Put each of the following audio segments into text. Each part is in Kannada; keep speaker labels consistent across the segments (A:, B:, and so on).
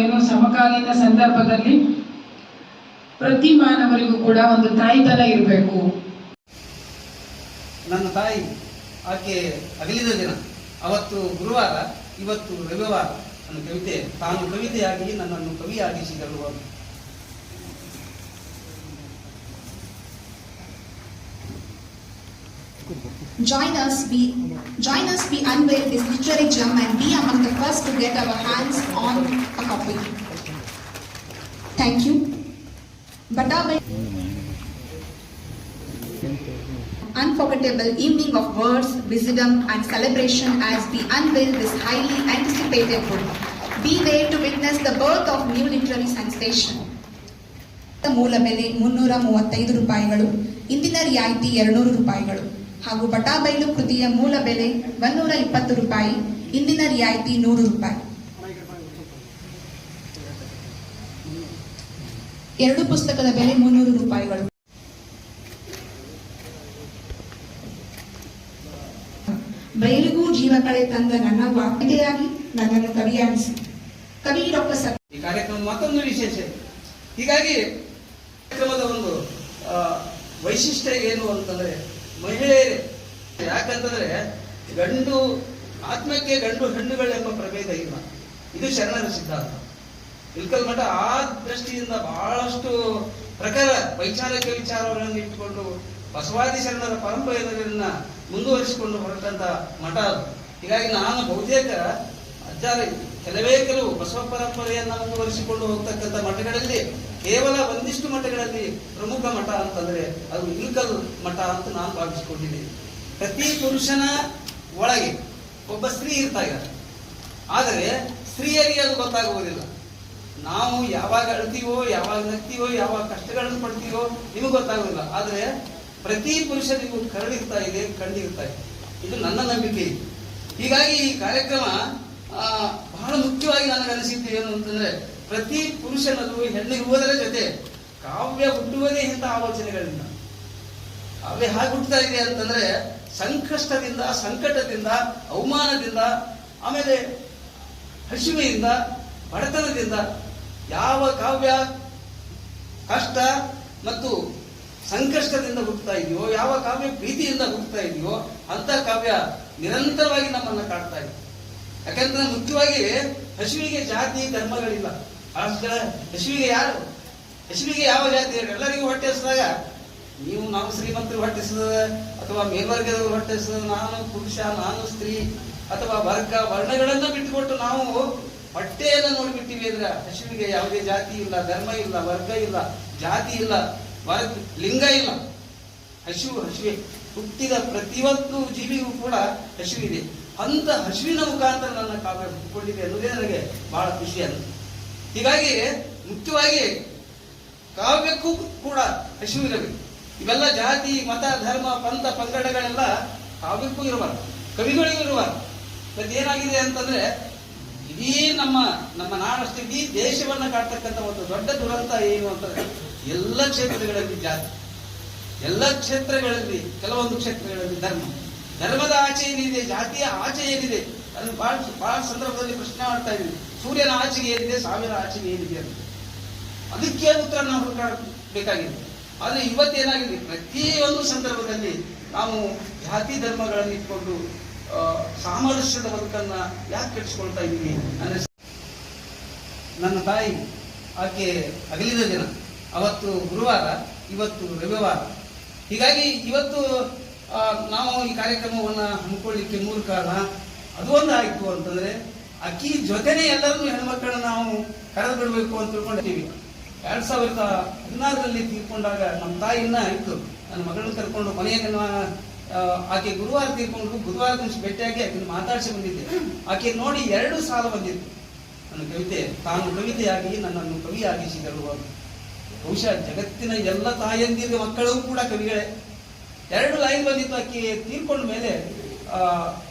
A: ಏನು ಸಮಕಾಲೀನ ಸಂದರ್ಭದಲ್ಲಿ ಪ್ರತಿ ಮಾನವರಿಗೂ ಕೂಡ ಒಂದು ತಾಯಿತನ ಇರಬೇಕು.
B: ನನ್ನ ತಾಯಿ ಆಕೆ ಅಗಲಿದ ದಿನ, ಅವತ್ತು ಗುರುವಾರ, ಇವತ್ತು ರವಿವಾರ, ನನ್ನ ಕವಿತೆ, ತಾನು ಕವಿತೆಯಾಗಿ ನನ್ನನ್ನು ಕವಿಯಾಗಿಸಿದಳು
C: Join us, we join us, we unveil this literary gem and be among the first to get our hands on a copy. Thank you. Batabai Unforgettable evening of words, wisdom, and celebration as we unveil this highly anticipated book. Be there to witness the birth of new literary sensation. ಮೂಲ ಬೆಲೆ ಮುನ್ನೂರ ಮೂವತ್ತೈದು ರೂಪಾಯಿಗಳು ಇಂದಿನ ರಿಯಾಯಿತಿ ಎರಡ್ನೂರು ರೂಪಾಯಿಗಳು ಹಾಗೂ ಬಟಾಬೈಲು ಕೃತಿಯ ಮೂಲ ಬೆಲೆ ಒಂದೂರ ಇಪ್ಪತ್ತು ರೂಪಾಯಿ, ಇಂದಿನ ರಿಯಾಯಿತಿ ನೂರು ರೂಪಾಯಿ. ಎರಡು ಪುಸ್ತಕದ ಬೆಲೆ ಮುನ್ನೂರು ರೂಪಾಯಿಗಳು. ಬಯಲಿಗೂ ಜೀವ ಕಳೆ ತಂದ ನನ್ನ ವಾಕ್ಯತೆಯಾಗಿ ನನ್ನನ್ನು ಕವಿಯಾಗಿಸಿ. ಕವಿ ಡಾಕ್ಟರ್ ಸರ್
B: ಈ ಕಾರ್ಯಕ್ರಮ ಮತ್ತೊಂದು ವಿಶೇಷ. ಹೀಗಾಗಿ ಕಾರ್ಯಕ್ರಮದ ಒಂದು ವೈಶಿಷ್ಟ್ಯ ಏನು ಅಂತಂದ್ರೆ ಮಹಿಳೆಯರೇ, ಯಾಕಂತಂದ್ರೆ ಗಂಡು, ಆತ್ಮಕ್ಕೆ ಗಂಡು ಹೆಣ್ಣುಗಳೆಂಬ ಪ್ರಭೇದ ಇಲ್ಲ. ಇದು ಶರಣರ ಸಿದ್ಧಾಂತ. ಇಲ್ಕಲ್ ಮಠ ಆ ದೃಷ್ಟಿಯಿಂದ ಬಹಳಷ್ಟು ಪ್ರಕಾರ ವೈಚಾರಿಕ ವಿಚಾರಗಳನ್ನು ಇಟ್ಟುಕೊಂಡು ಬಸವಾದಿ ಶರಣರ ಪರಂಪರೆಯನ್ನ ಮುಂದುವರಿಸಿಕೊಂಡು ಹೊರಟಂತ ಮಠ ಅದು. ಹೀಗಾಗಿ ನಾನು ಬಹುತೇಕ ಅಜ್ಜಾರ, ಕೆಲವೇ ಕೆಲವು ಬಸವ ಪರಂಪರೆಯನ್ನ ಮುಂದುವರಿಸಿಕೊಂಡು ಹೋಗ್ತಕ್ಕಂಥ ಮಠಗಳಲ್ಲಿ ಕೇವಲ ಒಂದಿಷ್ಟು ಮಠಗಳಲ್ಲಿ ಪ್ರಮುಖ ಮಠ ಅಂತಂದ್ರೆ ಅದು ಇಲ್ಕಲ್ ಮಠ ಅಂತ ನಾನು ಭಾವಿಸಿಕೊಂಡಿದ್ದೀನಿ. ಪ್ರತಿ ಪುರುಷನ ಒಳಗೆ ಒಬ್ಬ ಸ್ತ್ರೀ ಇರ್ತಾ ಇದ್ದಾರೆ ಆದರೆ ಸ್ತ್ರೀಯರಿಗೆ ಅದು ಗೊತ್ತಾಗುವುದಿಲ್ಲ. ನಾವು ಯಾವಾಗ ಅಳ್ತೀವೋ, ಯಾವಾಗ ನಗ್ತೀವೋ, ಯಾವಾಗ ಕಷ್ಟಗಳನ್ನು ಪಡ್ತೀವೋ ನಿಮಗೆ ಗೊತ್ತಾಗೋದಿಲ್ಲ ಆದರೆ ಪ್ರತಿ ಪುರುಷನಿಗೂ ಕರಳಿರ್ತಾ ಇದೆ, ಕಣ್ಣಿರ್ತಾ ಇದೆ. ಇದು ನನ್ನ ನಂಬಿಕೆ. ಹೀಗಾಗಿ ಈ ಕಾರ್ಯಕ್ರಮ ಬಹಳ ಮುಖ್ಯವಾಗಿ ನನಗೆ ಅನಿಸಿದ್ದು ಏನು ಅಂತಂದ್ರೆ, ಪ್ರತಿ ಪುರುಷನಲ್ಲೂ ಹೆಣ್ಣಿರುವುದರ ಜೊತೆ ಕಾವ್ಯ ಹುಟ್ಟುವುದೇ ಇಂಥ ಆಲೋಚನೆಗಳಿಂದ ಕಾವ್ಯ ಹಾಗೆ ಹುಟ್ಟುತ್ತಾ ಇದೆ ಅಂತಂದ್ರೆ, ಸಂಕಷ್ಟದಿಂದ, ಸಂಕಟದಿಂದ, ಅವಮಾನದಿಂದ, ಆಮೇಲೆ ಹಸಿವೆಯಿಂದ ಬಡತನದಿಂದ ಯಾವ ಕಾವ್ಯ ಕಷ್ಟ ಮತ್ತು ಸಂಕಷ್ಟದಿಂದ ಹುಟ್ಟುತ್ತಾ ಇದೆಯೋ, ಯಾವ ಕಾವ್ಯ ಪ್ರೀತಿಯಿಂದ ಹುಟ್ಟುತ್ತಾ ಇದೆಯೋ ಅಂತ ಕಾವ್ಯ ನಿರಂತರವಾಗಿ ನಮ್ಮನ್ನ ಕಾಡ್ತಾ ಇದೆ. ಯಾಕಂದ್ರೆ ಮುಖ್ಯವಾಗಿ ಹಸುವಿಗೆ ಜಾತಿ ಧರ್ಮಗಳಿಲ್ಲ. ಹಸುವಿಗೆ ಯಾರು? ಹಸುವಿಗೆ ಯಾವ ಜಾತಿ? ಎಲ್ಲರಿಗೂ ಹೊಟ್ಟೆ ಹಸಿದಾಗ ನೀವು ನಾವು ಶ್ರೀಮಂತರು ಹೊಟ್ಟಿಸದ ಅಥವಾ ಮೇಲ್ವರ್ಗದವರು ಹೊಟ್ಟಿಸದ ನಾನು ಪುರುಷ, ನಾನು ಸ್ತ್ರೀ ಅಥವಾ ವರ್ಗ, ವರ್ಣಗಳನ್ನು ಬಿಟ್ಟುಕೊಟ್ಟು ನಾವು ಹೊಟ್ಟೆಯನ್ನು ನೋಡ್ಬಿಟ್ಟಿವಿ ಅಂದ್ರೆ ಹಸುವಿಗೆ ಯಾವುದೇ ಜಾತಿ ಇಲ್ಲ, ಧರ್ಮ ಇಲ್ಲ, ವರ್ಗ ಇಲ್ಲ, ಜಾತಿ ಇಲ್ಲ, ವರ್ಗ, ಲಿಂಗ ಇಲ್ಲ. ಹಸಿವು, ಹಸುವೆ ಹುಟ್ಟಿದ ಪ್ರತಿಯೊಂದು ಜೀವಿಗೂ ಕೂಡ ಹಸಿವಿದೆ. ಅಂತ ಹಸಿವಿನ ಮುಖಾಂತರ ನನ್ನ ಕಾವ್ಯ ಹುಟ್ಟಿಕೊಂಡಿದೆ ಅನ್ನೋದೇ ನನಗೆ ಬಹಳ ಖುಷಿ ಅಂತ. ಹೀಗಾಗಿ ಮುಖ್ಯವಾಗಿ ಕಾವ್ಯಕ್ಕೂ ಕೂಡ ಹಸಿವಿರಬೇಕು. ಇವೆಲ್ಲ ಜಾತಿ, ಮತ, ಧರ್ಮ, ಪಂಥ, ಪಂಗಡಗಳೆಲ್ಲ ಕಾವ್ಯಕ್ಕೂ ಇರಬಾರ್ದು. ಕವಿಗಳಿಗೂ ಇರಬಾರ್ದು. ಮತ್ತೆ ಏನಾಗಿದೆ ಅಂತಂದ್ರೆ, ಇಡೀ ನಮ್ಮ ನಮ್ಮ ನಾಡಷ್ಟು ಇಡೀ ದೇಶವನ್ನು ಕಾಡ್ತಕ್ಕಂಥ ಒಂದು ದೊಡ್ಡ ದುರಂತ ಏನು ಅಂತಂದ್ರೆ ಎಲ್ಲ ಕ್ಷೇತ್ರಗಳಲ್ಲಿ ಜಾತಿ, ಎಲ್ಲ ಕ್ಷೇತ್ರಗಳಲ್ಲಿ, ಕೆಲವೊಂದು ಕ್ಷೇತ್ರಗಳಲ್ಲಿ ಧರ್ಮ. ಧರ್ಮದ ಆಚೆ ಏನಿದೆ, ಜಾತಿಯ ಆಚೆ ಏನಿದೆ, ಅದನ್ನು ಬಹಳ ಬಹಳ ಸಂದರ್ಭದಲ್ಲಿ ಪ್ರಶ್ನೆ ಮಾಡ್ತಾ ಇದ್ದೀವಿ. ಸೂರ್ಯನ ಆಚೆಗೆ ಏನಿದೆ ಸಾವಿರ ಆಚೆಗೆ ಏನಿದೆ ಅಂತ. ಅದಕ್ಕೆ ಉತ್ತರ ನಾವು ಹುಡುಕಾಡಬೇಕಾಗಿದೆ. ಆದ್ರೆ ಇವತ್ತೇನಾಗಿದೆ ಪ್ರತಿಯೊಂದು ಸಂದರ್ಭದಲ್ಲಿ ನಾವು ಜಾತಿ ಧರ್ಮಗಳನ್ನು ಇಟ್ಕೊಂಡು ಸಾಮರಸ್ಯದ ಬದುಕನ್ನ ಯಾಕೆ ಕೆಡಿಸ್ಕೊಳ್ತಾ ಇದ್ದೀವಿ ಅಂದ್ರೆ ನನ್ನ ತಾಯಿ ಆಕೆ ಅಗಲಿದ ದಿನ, ಅವತ್ತು ಗುರುವಾರ, ಇವತ್ತು ರವಿವಾರ. ಹೀಗಾಗಿ ಇವತ್ತು ನಾವು ಈ ಕಾರ್ಯಕ್ರಮವನ್ನು ಹಮ್ಮಿಕೊಳ್ಳಿಕ್ಕೆ ಮೂಲ ಕಾರಣ ಅದು ಒಂದು ಆಯಿತು ಅಂತಂದರೆ ಅಕ್ಕಿ ಜೊತೆನೆ ಎಲ್ಲರನ್ನೂ ಹೆಣ್ಮಕ್ಕಳನ್ನ ನಾವು ಕರೆದು ಬಿಡಬೇಕು ಅಂತ ತಿಳ್ಕೊಂಡಿದ್ದೀವಿ. ಎರಡು ಸಾವಿರದ ಹದಿನಾರರಲ್ಲಿ ತೀರ್ಕೊಂಡಾಗ ನಮ್ಮ ತಾಯಿನ ಇತ್ತು. ನನ್ನ ಮಗಳನ್ನ ಕರ್ಕೊಂಡು ಮನೆಯ ದಿನ ಆಕೆ ಗುರುವಾರ ತೀರ್ಕೊಂಡು ಬುಧವಾರ ದಿವಸ ಭೇಟಿಯಾಗಿ ಆಕೆನ ಮಾತಾಡಿಸಿ ಬಂದಿದ್ದೆ. ಆಕೆ ನೋಡಿ ಎರಡು ಸಾಲ ಬಂದಿತ್ತು ನನ್ನ ಕವಿತೆ, ತಾನು ಕವಿತೆಯಾಗಿ ನನ್ನನ್ನು ಕವಿಯಾಗಿಸಿದರು. ಬಹುಶಃ ಜಗತ್ತಿನ ಎಲ್ಲ ತಾಯಂದಿರ ಮಕ್ಕಳು ಕೂಡ ಕವಿಗಳೇ. ಎರಡು ಲೈನ್ ಬಂದಿತ್ತು ಆಕೆ ತೀರ್ಕೊಂಡ ಮೇಲೆ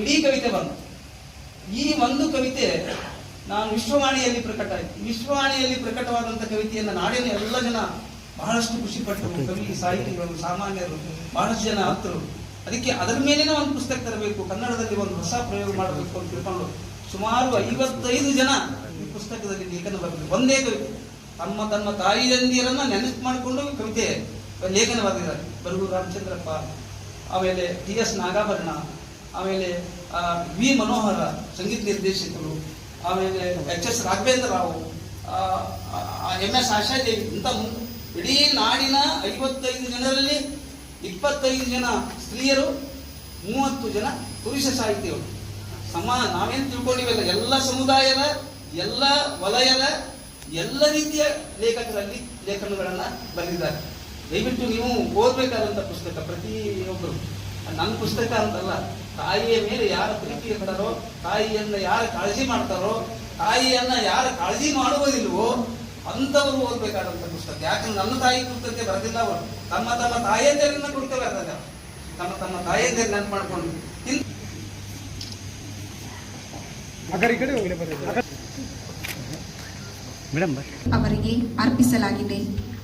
B: ಇಡೀ ಕವಿತೆ ಬಂತು. ಈ ಒಂದು ಕವಿತೆ ನಾನು ವಿಶ್ವವಾಣಿಯಲ್ಲಿ ಪ್ರಕಟ ಆಯ್ತು. ವಿಶ್ವವಾಣಿಯಲ್ಲಿ ಪ್ರಕಟವಾದಂಥ ಕವಿತೆಯನ್ನು ನಾಡಿನ ಎಲ್ಲ ಜನ ಬಹಳಷ್ಟು ಖುಷಿಪಟ್ಟರು. ಕವಿ, ಸಾಹಿತಿಗಳು, ಸಾಮಾನ್ಯರು, ಬಹಳಷ್ಟು ಜನ ಹತ್ರರು ಅದಕ್ಕೆ ಅದರ ಮೇಲಿನ ಒಂದು ಪುಸ್ತಕ ತರಬೇಕು. ಕನ್ನಡದಲ್ಲಿ ಒಂದು ಹೊಸ ಪ್ರಯೋಗ ಮಾಡಬೇಕು ಅಂತ ತಿಳ್ಕೊಂಡು ಸುಮಾರು ಐವತ್ತೈದು ಜನ ಈ ಪುಸ್ತಕದಲ್ಲಿ ಲೇಖನ ಬರ್ತದೆ ಒಂದೇ ಕವಿತೆ. ತಮ್ಮ ತಮ್ಮ ತಾಯಿ ತಾಯಿಯಂದಿರನ್ನ ನೆನಪು ಮಾಡಿಕೊಂಡು ಕವಿತೆ ಲೇಖನ ಬರೆದಿದ್ದಾರೆ ಬರಗು ರಾಮಚಂದ್ರಪ್ಪ, ಆಮೇಲೆ ಟಿ ಎಸ್ ನಾಗಾಭರಣ, ಆಮೇಲೆ ವಿ ಮನೋಹರ, ಸಂಗೀತ ನಿರ್ದೇಶಕರು, ಆಮೇಲೆ H S Raghavendra Rao M S Ashadevi ಇಂಥ ಇಡೀ ನಾಡಿನ ಐವತ್ತೈದು ಜನರಲ್ಲಿ ಇಪ್ಪತ್ತೈದು ಜನ ಸ್ತ್ರೀಯರು, ಮೂವತ್ತು ಜನ ಪುರುಷ ಸಾಹಿತಿಗಳು ಸಮ, ನಾವೇನು ತಿಳ್ಕೊಂಡಿವಲ್ಲ, ಎಲ್ಲ ಸಮುದಾಯದ, ಎಲ್ಲ ವಲಯದ, ಎಲ್ಲ ರೀತಿಯ ಲೇಖಕರಲ್ಲಿ ಲೇಖನಗಳನ್ನು ಬರೆದಿದ್ದಾರೆ. ದಯವಿಟ್ಟು ನೀವು ಓದಬೇಕಾದಂಥ ಪುಸ್ತಕ ಪ್ರತಿಯೊಬ್ಬರು ನನ್ನ ಪುಸ್ತಕ ಅಂತಲ್ಲ ತಾಯಿಯ ಮೇಲೆ ಯಾರ ಪ್ರೀತಿ ಇರ್ತಾರೋ ತಾಯಿಯನ್ನ ಯಾರು ಕಾಳಜಿ ಮಾಡ್ತಾರೋ ತಾಯಿಯನ್ನ ಯಾರು ಕಾಳಜಿ ಮಾಡುವುದಿಲ್ವೋ ಅಂಥವ್ರು ಓದಬೇಕಾದಂಥ ಪುಸ್ತಕ. ಯಾಕಂದ್ರೆ ನನ್ನ ತಾಯಿ ಕುರಿತಂತೆ ಬರೋದಿಲ್ಲ ಅವರು? ತಮ್ಮ ತಮ್ಮ ತಾಯಿಯಂದಿರನ್ನ ಕುರಿತು ಬರೆದಿದ್ದಾರೆ ತಮ್ಮ ತಮ್ಮ ತಾಯಿಯಂದರ ನೆನಪು ಮಾಡ್ಕೊಂಡು.
C: ಅವರಿಗೆ ಅರ್ಪಿಸಲಾಗಿದೆ.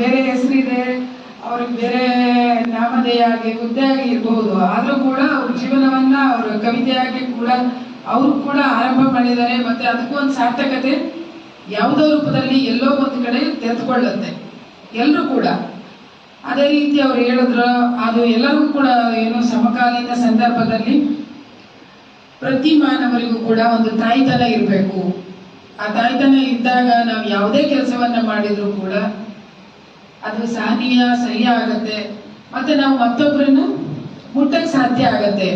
A: ಬೇರೆ ಹೆಸರಿದೆ, ಅವ್ರಿಗೆ ಬೇರೆ ನಾಮಧೇಯ ಆಗಿ, ಹುದ್ದೆ ಆಗಿ ಇರಬಹುದು. ಆದರೂ ಕೂಡ ಅವ್ರ ಜೀವನವನ್ನ ಅವರ ಕವಿತೆಯಾಗಿ ಕೂಡ ಅವರು ಕೂಡ ಆರಂಭ ಮಾಡಿದ್ದಾರೆ. ಮತ್ತೆ ಅದಕ್ಕೂ ಒಂದು ಸಾರ್ಥಕತೆ, ಯಾವುದೋ ರೂಪದಲ್ಲಿ ಎಲ್ಲೋ ಒಂದು ಕಡೆ ತೆರೆದುಕೊಳ್ಳುತ್ತೆ. ಎಲ್ಲರೂ ಕೂಡ. ಅದೇ ರೀತಿ ಅವ್ರು ಹೇಳಿದ್ರು, ಅದು ಎಲ್ಲರಿಗೂ ಕೂಡ ಏನು ಸಮಕಾಲೀನ ಸಂದರ್ಭದಲ್ಲಿ ಪ್ರತಿ ಮಾನವರಿಗೂ ಕೂಡ ಒಂದು ತಾಯ್ತನ ಇರಬೇಕು. ಆ ತಾಯ್ತನ ಇದ್ದಾಗ ನಾವು ಯಾವುದೇ ಕೆಲಸವನ್ನ ಮಾಡಿದ್ರು ಕೂಡ ಅದು ಸಹನೀಯ ಸಹ್ಯ ಆಗತ್ತೆ. ಮತ್ತೆ ನಾವು ಮತ್ತೊಬ್ಬರನ್ನು ಮುಟ್ಟಕ್ಕೆ ಸಾಧ್ಯ ಆಗತ್ತೆ.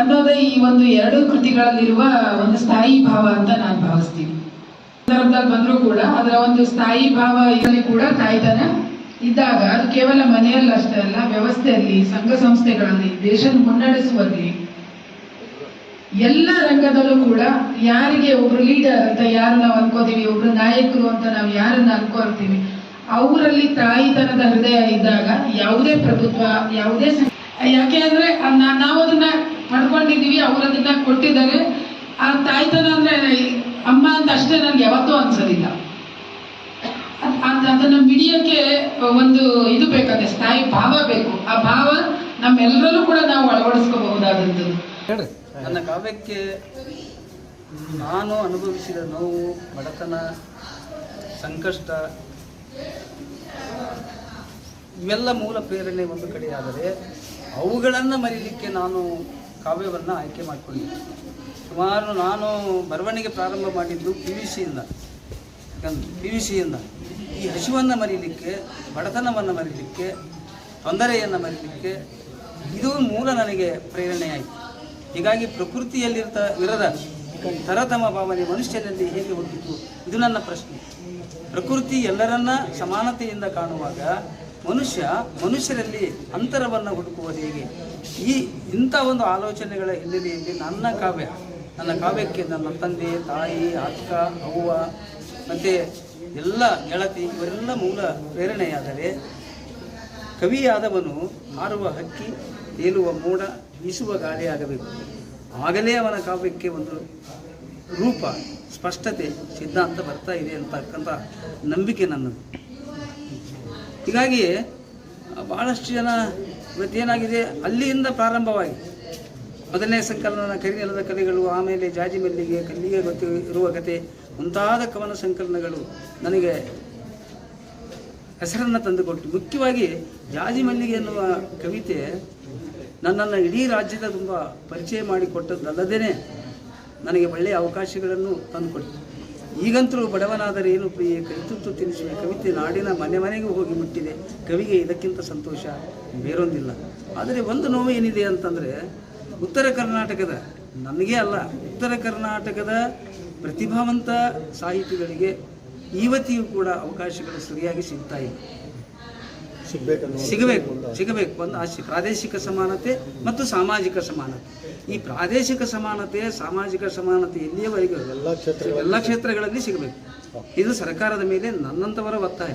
A: ಅನ್ನೋದೇ ಈ ಒಂದು ಎರಡು ಕೃತಿಗಳಲ್ಲಿರುವ ಒಂದು ಸ್ಥಾಯಿ ಭಾವ ಅಂತ ನಾನು ಭಾವಿಸ್ತೀನಿ. ಸಂದರ್ಭದಲ್ಲಿ ಬಂದರೂ ಕೂಡ ಅದರ ಒಂದು ಸ್ಥಾಯಿ ಭಾವ ಇದರಲ್ಲಿ ಕೂಡ ತಾಯ್ತನ ಇದ್ದಾಗ ಅದು ಕೇವಲ ಮನೆಯಲ್ಲಿ ಅಷ್ಟೇ ಅಲ್ಲ, ವ್ಯವಸ್ಥೆಯಲ್ಲಿ, ಸಂಘ ಸಂಸ್ಥೆಗಳಲ್ಲಿ ದೇಶ ಮುನ್ನಡೆಸುವಲ್ಲಿ, ಎಲ್ಲ ರಂಗದಲ್ಲೂ ಕೂಡ ಯಾರಿಗೆ ಒಬ್ರು ಲೀಡರ್ ಅಂತ ಯಾರು ನಾವು ಅನ್ಕೋತೀವಿ, ಒಬ್ರು ನಾಯಕರು ಅಂತ ನಾವು ಯಾರನ್ನ ಅನ್ಕೊಳ್ತೀವಿ ಅವರಲ್ಲಿ ತಾಯಿತನದ ಹೃದಯ ಇದ್ದಾಗ ಯಾವುದೇ ಪ್ರಭುತ್ವ ಯಾವುದೇ ಯಾಕೆ ಅಂದ್ರೆ ಅದನ್ನ ಪಡ್ಕೊಂಡಿದೀವಿ ಅವರದನ್ನ ಅದನ್ನ ಕೊಟ್ಟಿದ್ದಾರೆ. ಆ ತಾಯ್ತನ ಅಂದ್ರೆ ಅಮ್ಮ ಅಂತ ಅಷ್ಟೇ ನನ್ಗೆ ಯಾವತ್ತೂ ಅನ್ಸೋದಿಲ್ಲ. ಅದ್- ಅದ್- ಅದನ್ನ ಮಿಡಿಯಕ್ಕೆ ಒಂದು ಇದು ಬೇಕಾದ್ರೆ ಸ್ಥಾಯಿ ಭಾವ ಬೇಕು. ಆ ಭಾವ ನಮ್ಮೆಲ್ಲರಲ್ಲೂ ಕೂಡ ನಾವು ಅಳವಡಿಸ್ಕೋಬಹುದಾದಂಥದ್ದು.
B: ನನ್ನ ಕಾವ್ಯಕ್ಕೆ ನಾನು ಅನುಭವಿಸಿದ ನೋವು ಬಡತನ ಸಂಕಷ್ಟ ಇವೆಲ್ಲ ಮೂಲ ಪ್ರೇರಣೆ ಒಂದು ಕಡೆಯಾದರೆ ಅವುಗಳನ್ನು ಮರೀಲಿಕ್ಕೆ ನಾನು ಕಾವ್ಯವನ್ನು ಆಯ್ಕೆ ಮಾಡಿಕೊಂಡಿದ್ದೆ. ಸುಮಾರು ನಾನು ಬರವಣಿಗೆ ಪ್ರಾರಂಭ ಮಾಡಿದ್ದು ಪಿ ವಿ ಸಿಯಿಂದ ಪಿ ವಿ ಸಿಯಿಂದ ಈ ಹಸಿವನ್ನು ಮರೀಲಿಕ್ಕೆ, ಬಡತನವನ್ನು ಮರೀಲಿಕ್ಕೆ, ತೊಂದರೆಯನ್ನು ಮರೀಲಿಕ್ಕೆ ಇದು ಮೂಲ ನನಗೆ ಪ್ರೇರಣೆಯಾಯಿತು. ಹೀಗಾಗಿ ಪ್ರಕೃತಿಯಲ್ಲಿರ್ತ ಇರದ ತರತಮ ಭಾವನೆ ಮನುಷ್ಯನಲ್ಲಿ ಹೇಗೆ ಹುಟ್ಟಿತು? ಇದು ನನ್ನ ಪ್ರಶ್ನೆ. ಪ್ರಕೃತಿ ಎಲ್ಲರನ್ನ ಸಮಾನತೆಯಿಂದ ಕಾಣುವಾಗ ಮನುಷ್ಯ ಮನುಷ್ಯರಲ್ಲಿ ಅಂತರವನ್ನು ಹುಡುಕುವುದು ಹೇಗೆ? ಈ ಇಂಥ ಒಂದು ಆಲೋಚನೆಗಳ ಹಿನ್ನೆಲೆಯಲ್ಲಿ ನನ್ನ ಕಾವ್ಯ, ನನ್ನ ಕಾವ್ಯಕ್ಕೆ ನನ್ನ ತಂದೆ, ತಾಯಿ, ಅಕ್ಕ, ಅವ್ವ, ಮತ್ತು ಎಲ್ಲ ಗೆಳತಿ ಇವರೆಲ್ಲ ಮೂಲ ಪ್ರೇರಣೆಯಾದರೆ ಕವಿಯಾದವನು ಹಾರುವ ಹಕ್ಕಿ, ತೇಲುವ ಮೋಡ, ಬೀಸುವ ಗಾಳಿಯಾಗಬೇಕು ಆಗಲೇ ಅವನ ಕಾವ್ಯಕ್ಕೆ ಒಂದು ರೂಪ, ಸ್ಪಷ್ಟತೆ, ಸಿದ್ಧಾಂತ ಬರ್ತಾ ಇದೆ ಅಂತಕ್ಕಂಥ ನಂಬಿಕೆ ನನ್ನದು. ಹೀಗಾಗಿ ಭಾಳಷ್ಟು ಜನ ಇವತ್ತೇನಾಗಿದೆ? ಅಲ್ಲಿಯಿಂದ ಪ್ರಾರಂಭವಾಗಿ ಮೊದಲನೇ ಸಂಕಲನ ಕರಿನೆಲದ ಕಲೆಗಳು, ಆಮೇಲೆ ಜಾಜಿ ಮಲ್ಲಿಗೆ ಕಲ್ಲಿಗೆ ಗೊತ್ತಿ ಇರುವ ಕತೆ, ಮುಂತಾದ ಕವನ ಸಂಕಲನಗಳು ನನಗೆ ಹೆಸರನ್ನು ತಂದುಕೊಟ್ಟು ಮುಖ್ಯವಾಗಿ ಜಾಜಿ ಮಲ್ಲಿಗೆ ಎನ್ನುವ ಕವಿತೆ ನನ್ನನ್ನು ಇಡೀ ರಾಜ್ಯದ ತುಂಬ ಪರಿಚಯ ಮಾಡಿಕೊಟ್ಟದ್ದಲ್ಲದೇ ನನಗೆ ಒಳ್ಳೆಯ ಅವಕಾಶಗಳನ್ನು ತಂದುಕೊಟ್ಟು ಈಗಂತೂ ಬಡವನಾದರೆ ಏನು ಪ್ರಿಯೆ? ಕೈತುತ್ತು ತಿನ್ನಿಸುವ ಕವಿತೆ ನಾಡಿನ ಮನೆ ಮನೆಗೂ ಹೋಗಿ ಮುಟ್ಟಿದೆ. ಕವಿಗೆ ಇದಕ್ಕಿಂತ ಸಂತೋಷ ಬೇರೊಂದಿಲ್ಲ. ಆದರೆ ಒಂದು ನೋವು ಏನಿದೆ ಅಂತಂದರೆ, ಉತ್ತರ ಕರ್ನಾಟಕದ, ನನಗೆ ಅಲ್ಲ, ಉತ್ತರ ಕರ್ನಾಟಕದ ಪ್ರತಿಭಾವಂತ ಸಾಹಿತಿಗಳಿಗೆ ಇವತ್ತಿಯೂ ಕೂಡ ಅವಕಾಶಗಳು ಸರಿಯಾಗಿ ಸಿಗ್ತಾ ಇಲ್ಲ. ಸಿಗಬೇಕು ಸಿಗಬೇಕು ಒಂದು ಆಶೆ ಪ್ರಾದೇಶಿಕ ಸಮಾನತೆ ಮತ್ತು ಸಾಮಾಜಿಕ ಸಮಾನತೆ. ಈ ಪ್ರಾದೇಶಿಕ ಸಮಾನತೆ ಸಾಮಾಜಿಕ ಸಮಾನತೆ ಇಲ್ಲಿಯವರೆಗೆ
D: ಎಲ್ಲ ಕ್ಷೇತ್ರಗಳಲ್ಲಿ
B: ಎಲ್ಲ ಕ್ಷೇತ್ರಗಳಲ್ಲಿ ಸಿಗಬೇಕು. ಇದು ಸರ್ಕಾರದ ಮೇಲೆ ನನ್ನಂತವರ ಒತ್ತಾಯ.